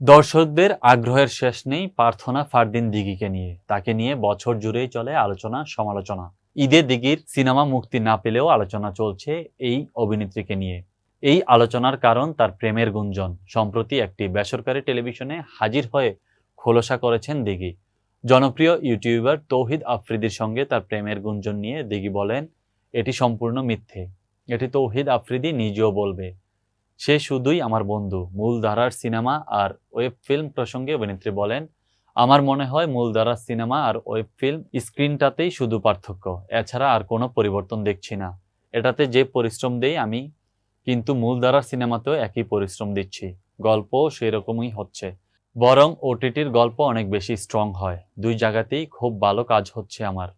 দর্শকদের আগ্রহের শেষ নেই প্রার্থনা ফারদিন দিঘিকে নিয়ে। তাকে নিয়ে বছর জুড়েই চলে আলোচনা, সমালোচনা। ঈদে দিঘির সিনেমা মুক্তি না পেলেও আলোচনা চলছে এই অভিনেত্রীকে নিয়ে। এই আলোচনার কারণ তার প্রেমের গুঞ্জন। সম্প্রতি একটি বেসরকারি টেলিভিশনে হাজির হয়ে খোলসা করেছেন দিঘি। জনপ্রিয় ইউটিউবার তৌহিদ আফ্রিদির সঙ্গে তার প্রেমের গুঞ্জন নিয়ে দিঘি বলেন, এটি সম্পূর্ণ মিথ্যে। এটি তৌহিদ আফ্রিদি নিজেও বলবে। সে শুধুই আমার বন্ধু। মূলধারার সিনেমা আর ওয়েব ফিল্ম প্রসঙ্গে অভিনেত্রী বলেন, আমার মনে হয় মূলধারার সিনেমা আর ওয়েব ফিল্ম স্ক্রিনটাতেই শুধু পার্থক্য। এছাড়া আর কোনো পরিবর্তন দেখছি না। এটাতে যে পরিশ্রম দেই আমি, কিন্তু মূলধারার সিনেমাতেও একই পরিশ্রম দিচ্ছি। গল্পও সেই রকমই হচ্ছে। বরং ওটিটির গল্প অনেক বেশি স্ট্রং হয়। দুই জায়গাতেই খুব ভালো কাজ হচ্ছে আমার।